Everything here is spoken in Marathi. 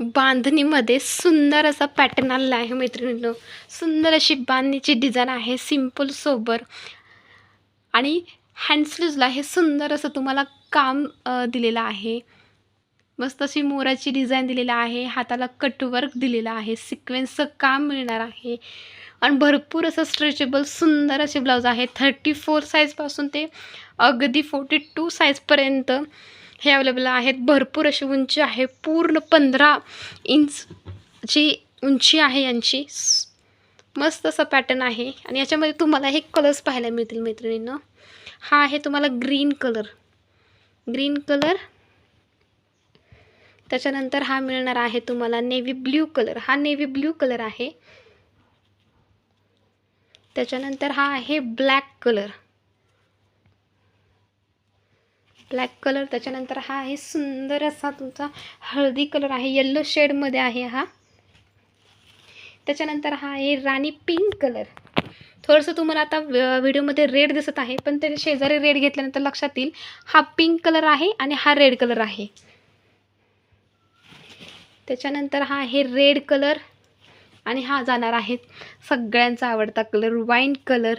बांधणीमध्ये सुंदर असा पॅटर्न आलेला आहे मैत्रिणींनो. सुंदर अशी बांधणीची डिझाईन आहे सिंपल सोबर आणि हँडस्लूजला हे सुंदर असं तुम्हाला काम दिलेलं आहे. मस्त अशी मोराची डिझाईन दिलेलं आहे हाताला कटवर्क दिलेलं आहे सिक्वेन्सचं काम मिळणार आहे. आणि भरपूर असं स्ट्रेचेबल सुंदर असे ब्लाऊज आहे थर्टी फोर साईजपासून ते अगदी फोर्टी टू साईजपर्यंत हे अवेलेबल आहेत. भरपूर अशी उंची आहे. पूर्ण पंधरा इंच जी उंची आहे यांची. मस्त असं पॅटर्न आहे. आणि याच्यामध्ये तुम्हाला हे कलर्स पाहायला मिळतील मैत्रिणीनं. हा आहे तुम्हाला ग्रीन कलर ग्रीन कलर त्याच्यानंतर हा मिळणार आहे तुम्हाला नेव्ही ब्ल्यू कलर हा नेव्ही ब्ल्यू कलर आहे. त्याच्यानंतर हा आहे ब्लॅक कलर ब्लॅक कलर त्याच्यानंतर हा आहे सुंदर असा तुमचा हळदी कलर आहे येल्लो शेडमध्ये आहे हा. त्याच्यानंतर हा आहे राणी पिंक कलर. थोडंसं तुम्हाला आता व्हिडिओमध्ये रेड दिसत आहे पण त्याच्या शेजारी रेड घेतल्यानंतर लक्षात येईल हा पिंक कलर आहे आणि हा रेड कलर आहे. त्याच्यानंतर हा आहे रेड कलर आणि हा जाणार आहे सगळ्यांचा आवडता कलर वाईन कलर.